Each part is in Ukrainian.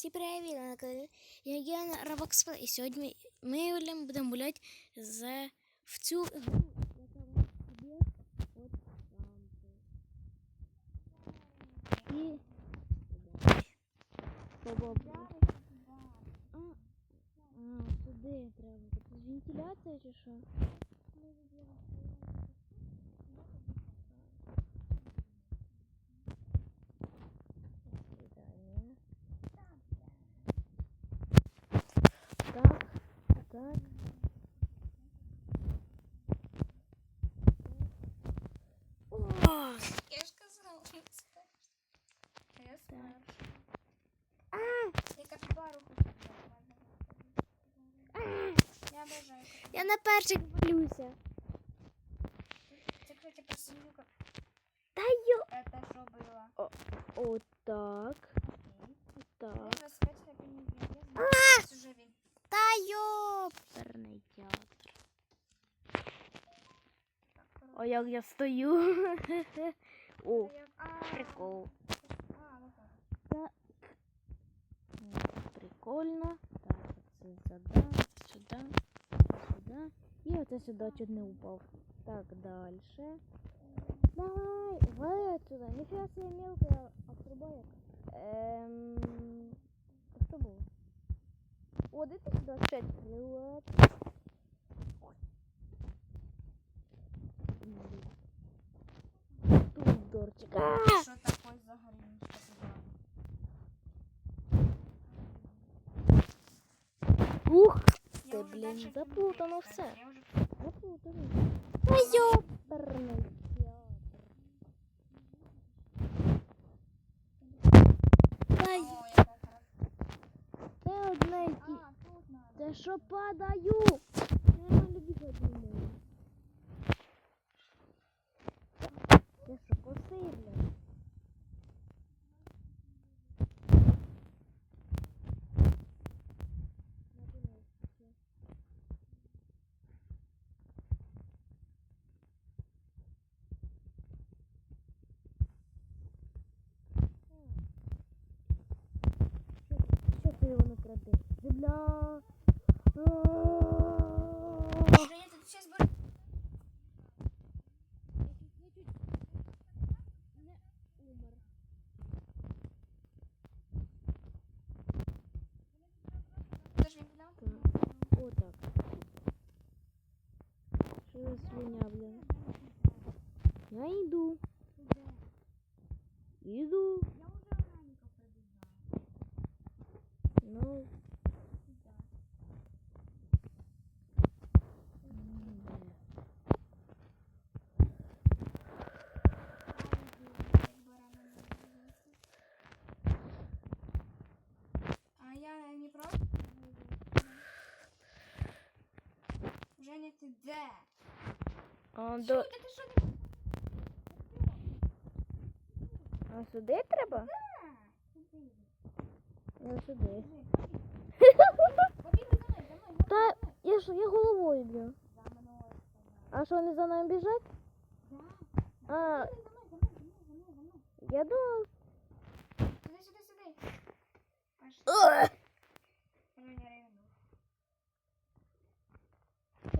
Всі привіт, на каналі Євген Робокспел. І сьогодні ми Юлем будемо гуляти за в цю гру, яка у нас є от там. І. А, а, треба. Вентиляція чи що? Так. О, Я ж казала. Я спершу. а, Я капібару хочу. Я обожаю. я на перших. Це, кстати, посилюка. Та йо. Это що було? От так. О, як я стою. О, Це як- А, прикол. А, ну так. М, Прикольно. Так, це сюди, сюди, сюди. І оце сюди чуть не упав. Так, далі. Давай, вали отсюда. Ніфіга себе мелкая отрубаєк. Ем... а Що було? О, де ти сюди опять Прилад? Тут дорчик. Що таке за гринчка туди? Ух, дальше заплутано не все. Запутано. Та йоперний театр. Та одне ті. А, тут надо. Це що падаю? Нормально бігати не можу. Це що посильно? Що ти його не кради? Земля! Женя, ти сейчас будеш не умер. Подожди, він туди? Отак. Що за свиня, блін? Я йду. Іду. Я вже органіков прибігаю. Ну. А я не просто. Женя, ти де? А, до... Та ти що не а сюди треба? А, сюди. Я сюди. Побігли за мною, за мною, Та я ж я головою б'ю. За мною. А що вони за нами біжать? Да. А, Побігли за мною, за мною, за мною, за мною. я думав. Сюди, сюди, сюди. Пошли. Женя ревнув. Я щось підлягу. Дракон, я знаю, що у нас год згорів. Я теж. Та йоперний театр. Та що ж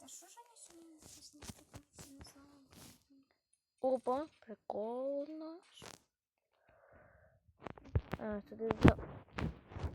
вони сьогодні якісь не такі не знаю. Опа, прикольно. А, сюди за...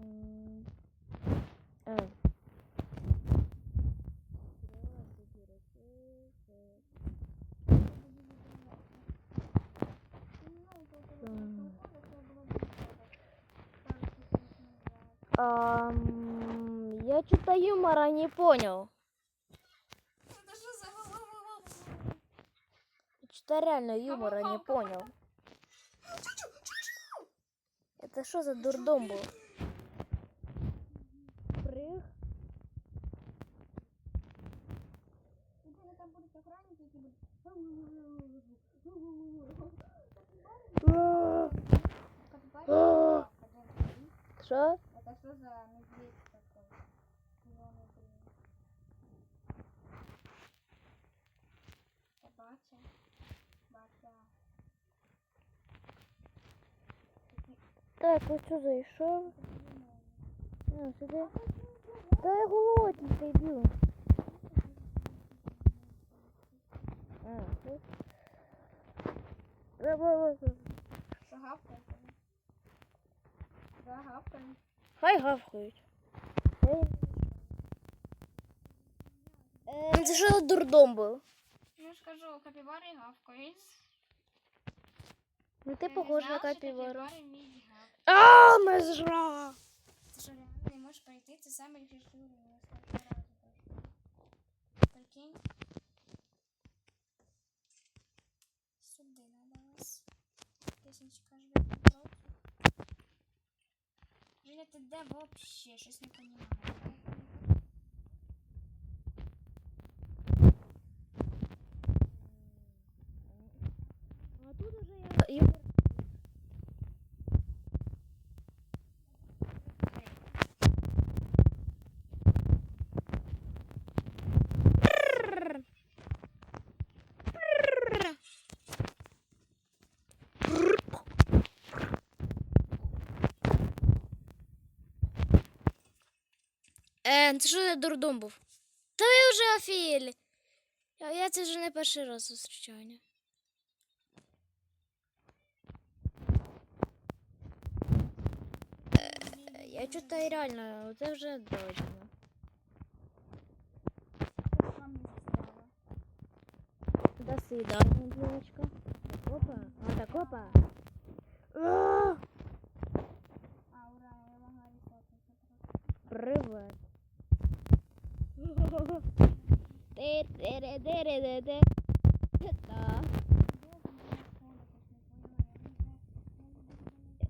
М, А. М. Ам, я что-то юмора не понял. Это что за Что-то реально юмора не понял. Это что за дурдом был? Прыг. там будут охранники, які будуть. А. Что? Это что за Так, ось що зайшов. А, сюди. Та я голодний, ти йду. А, тут. Ра-ра-ра-ра. Да, гавкає. Хай гавкають. Е, Це що дурдом був? Ну ж кажу, капібари гавкають. Ну ти не похож на капібару. А, межра! Ти що реально не можеш пройти? Це саме пройшла. Прикинь. Сюди надо вас. Песенчика живе. Женя, ти де вообще? Щось не понимаю. А тут уже я... я... Е, це що за дурдом був? Та ви вже офігели. Я, це вже не перший раз зустрічаю. Е, Я читаю реально, це вже застала? До свидания, девочка. Опа, а так опа. А, А, ура, я могла рисоваться просто. Привет. Ти-ти-ри-ти-ри-ти-ти.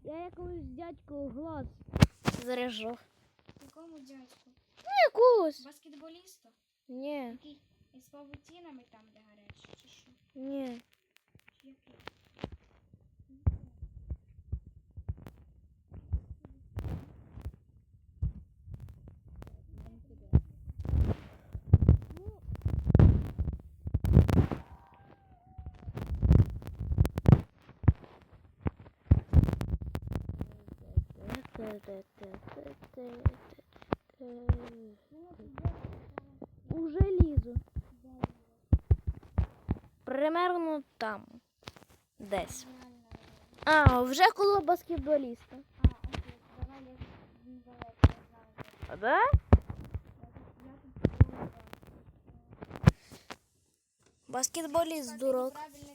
Я якомусь дядьку глаз заряжу. Якому дядьку? Якусь? Баскетболісту? Ні, Який із павутинами там, де гаряче, чи що? ні. Уже лізу. Примерно там. Десь. А, вже коло баскетболіста. А, окей, давай я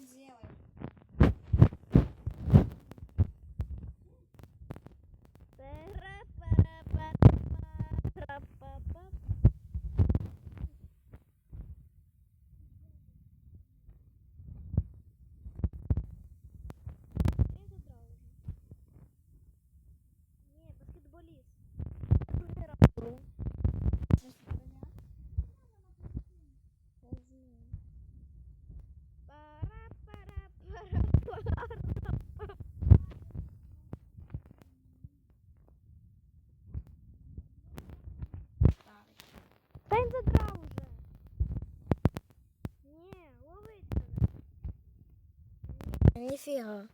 Magnifera.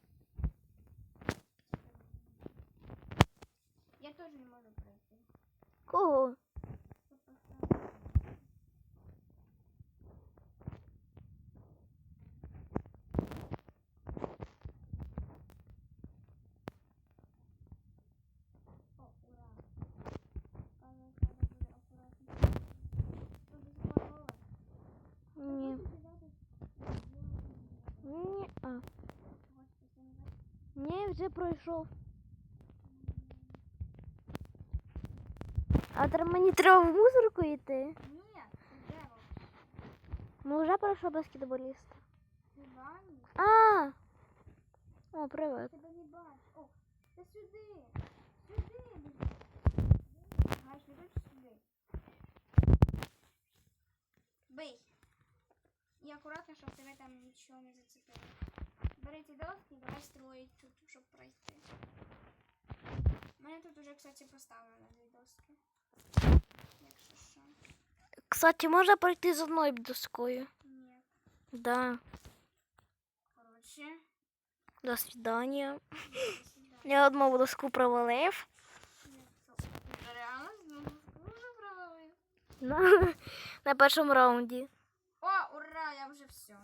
Вже пройшов. А тепер мені треба в мусорку йти. Ні, дерево. Ми вже пройшов баскетболіста. Ти? А! О, привет. Тебе не бачу. О, та сюди. Сюди. Гаш, не хочеш сюди. Бий. І акуратно, щоб тебе там нічого не зацепило. Бери ці і давай строїть тут, щоб пройти. У мене тут уже, кстати, поставлено дві доски. Якщо що. Кстати, можна пройти з одною доскою? Ні. Да. Коротше. До свидания. Свидання. Я одну доску провалив. Реально, ну, дуже правильно. На, на першому раунді. О, ура, я вже все.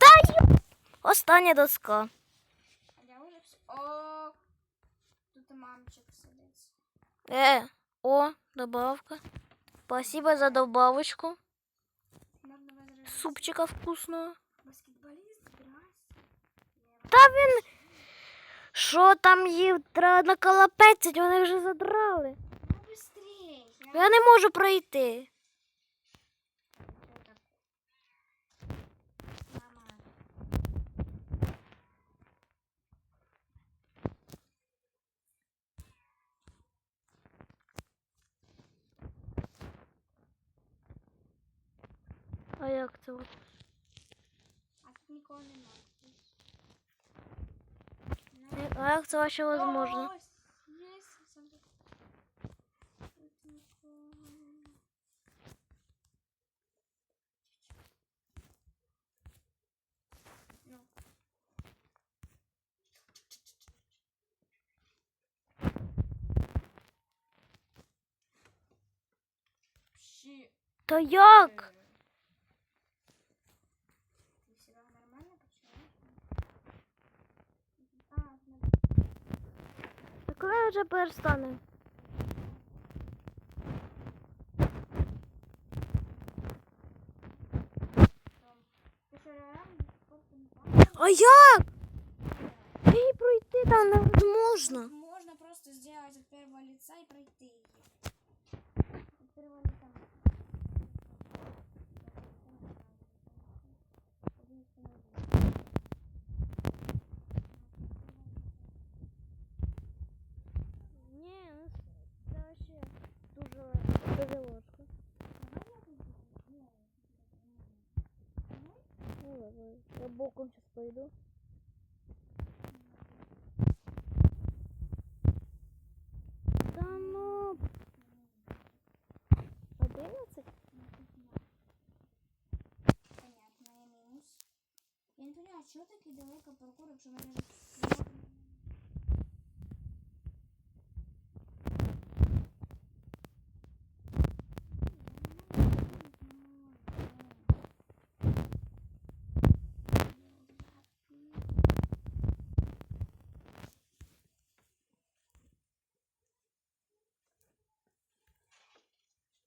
Остання доска. О, тут мамчик сидить. Е, о, добавка. Спасибо за добавочку. Супчика вкусного. Та він. Що там їв? Треба наколопецять, вони вже задрали. Ну, быстрей. Я... Я не можу пройти. Що так? Нормально. А як це? А тут нікого немає. А як це вообще возможно? Ось, є немає. Ну. Як? Ты себя нормально почуваешь? А, ну, Вже перестане? А як? Ей, пройти там не можна. Можна просто сделать от первого лица и пройти ее. От первого лица. Ні, це вообще дуже, дуже важко. Ну, давай. Я боком сейчас пойду. Да ну. Одиннадцать? Понятно, я минус. Я не понимаю, чего такие далеко паркур, что мы мене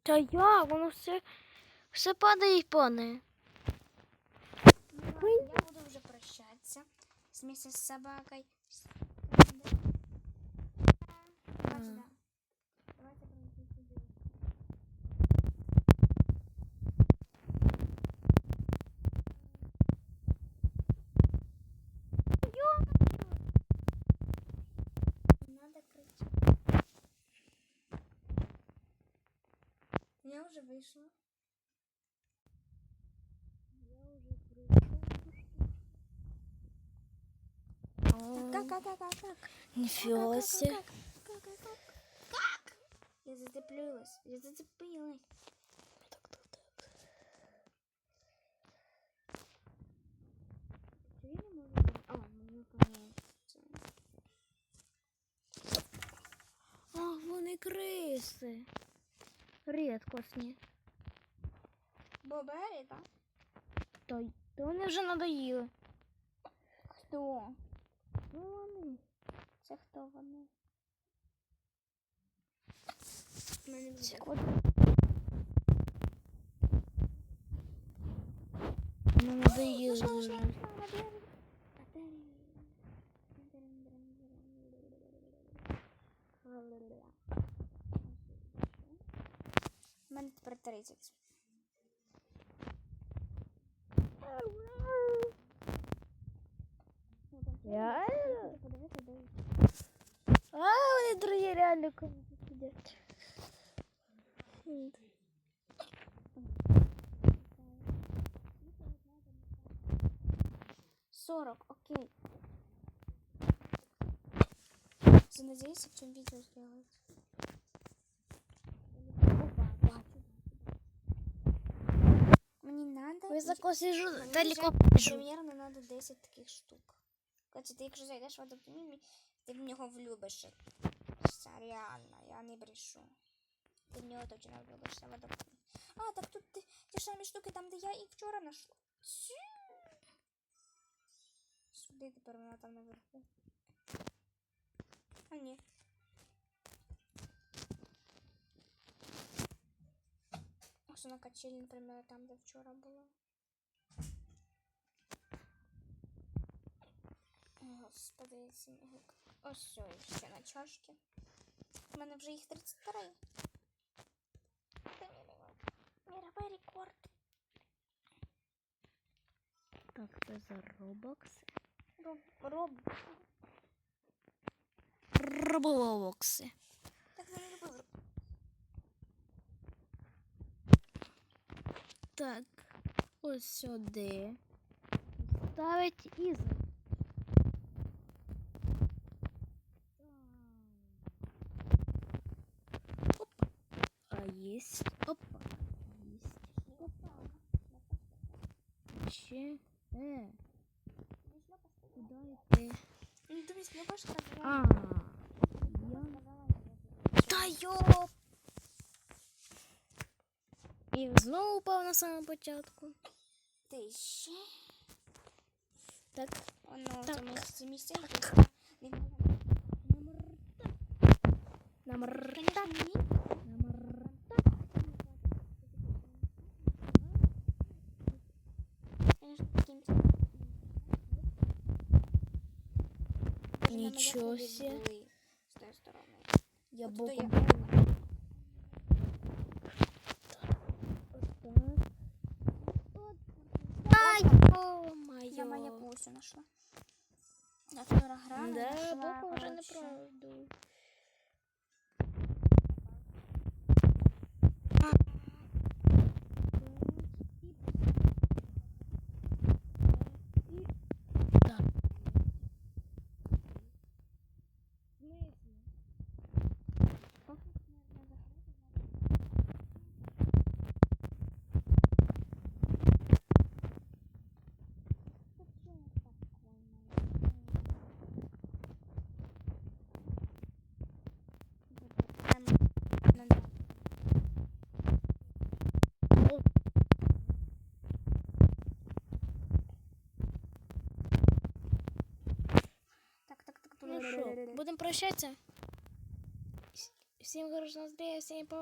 Та як? Воно все, все падає і падає. Ну ладно, я буду уже прощатися вместе с собакой. Давай вже вийшла. Я вже прийшла. Как, как, как, как, как? Нифига себе. Как, как, как, как? Я зацепилась, я зацепилась. Так, так, так. А, мені понравилось. Ах, вони криси. Рідкосні. Бобери, да? Та, та вони вже надоїли. Хто? Ну вони. Це хто вони? Мене Це вже- Ну, надоїли вже. Мене тепер 30. Реально? А, вони другі реально кому сидять. 40, окей. Надеюсь, в чем видео сделать. Мне надо... Високо сижу, Мені далеко біжу. Примерно надо 10 таких штук. Кстати, ти якщо зайдеш в Me, Ти в нього влюбишся. Реально, я не брешу. Ти в нього точно влюбишся. Водопад. А, так тут ті, ті самі штуки, там, де я їх вчора знайшла. Ці. Сюди тепер вона там наверху. А ні. Ось на качелі, наприклад, там, де вчора була. Господи, синігок. Ось все, ще на чашки. У мене вже їх 33. Це мій Міровий рекорд. Так, це за робокси. Роб... Роб... Робокси. Так я не любив. роб- Так, ось сюди. Ставить і за. Опа. А есть. Опа. Есть. Ще. Е, куди йти? Ну, дивись, не бачиш, так А. Я. Та йоп! І знову упав на самому початку. Ти ще? Так. Воно Так. це місце місце. Не можна. Намр. Конечно, ні. Намр. Конечно, Нашла. На флюорограмму Да, Боку вже не неправду. Так, так, так. Ну що, будемо прощатися? Всім хорошого настрою, всім па